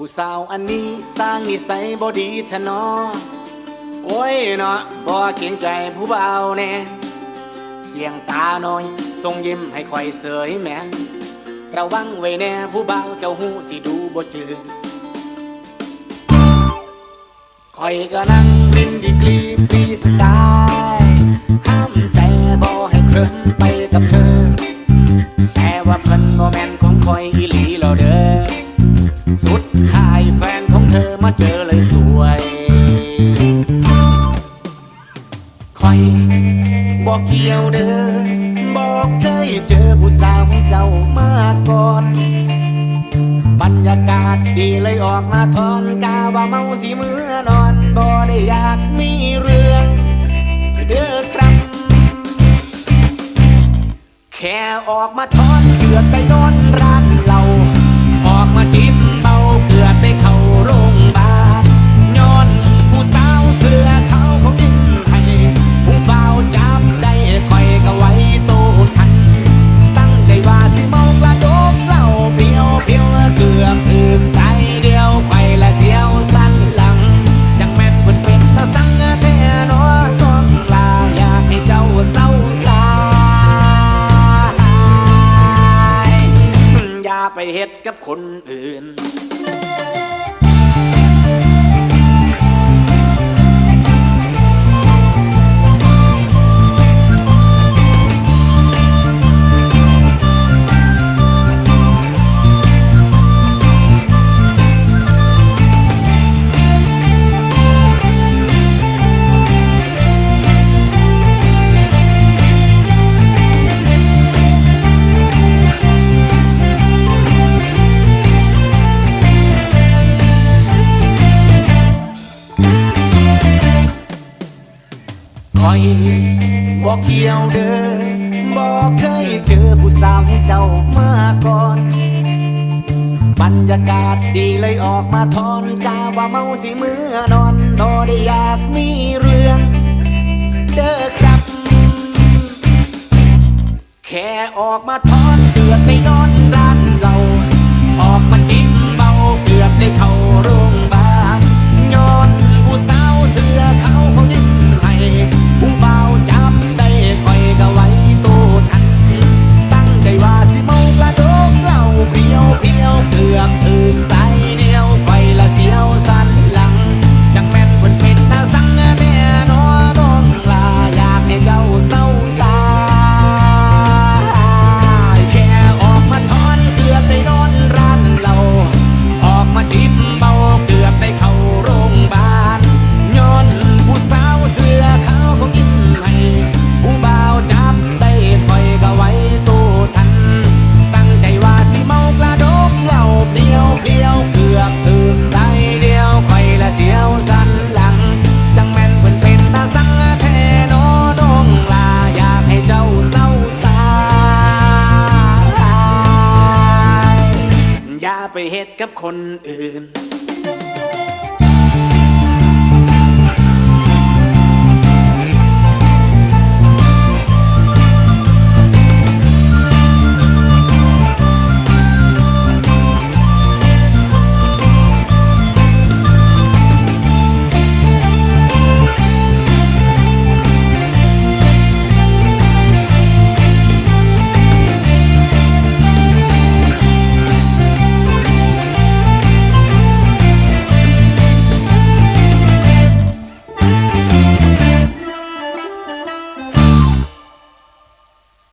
ผู้สาวอันนี้สร้างนิสัยบ่ดีทะเนอ โอ้ยเนาะบ่เกรงใจผู้เบาแน่เสียงตาน้อยส่งยิ้มให้คอยเสยแม่ระวังไว้แน่ผู้เบาเจ้าหูสิดูบ่จืดคอยก็นั่งรินดีกรีฟรีสไตล์ห้ามใจบ่ให้เคลื่อนไปกับเธอ เที่ยวเด้อบอกเคยเจอผู้สาวเจ้ามาก่อน บรรยากาศดีเลยออกมาทอนกาว่าเมาสีมือนอนบ่ได้อยากมีเรื่องเด้อครับ แค่ออกมาทอน ไปเฮ็ดกับคนอื่น อยบอกเกี่ยวเด้อบอกเคยเจอผู้สาวเจ้ามาก่อน บรรยากาศดีเลยออกมาทอนกาว่าเมาสิมือนอนดอได้อยากมีเรื่อง เด้อครับ แค่ออกมาทอน มาจิบเบาเกือบได้เข้า ไปเฮ็ดกับคนอื่น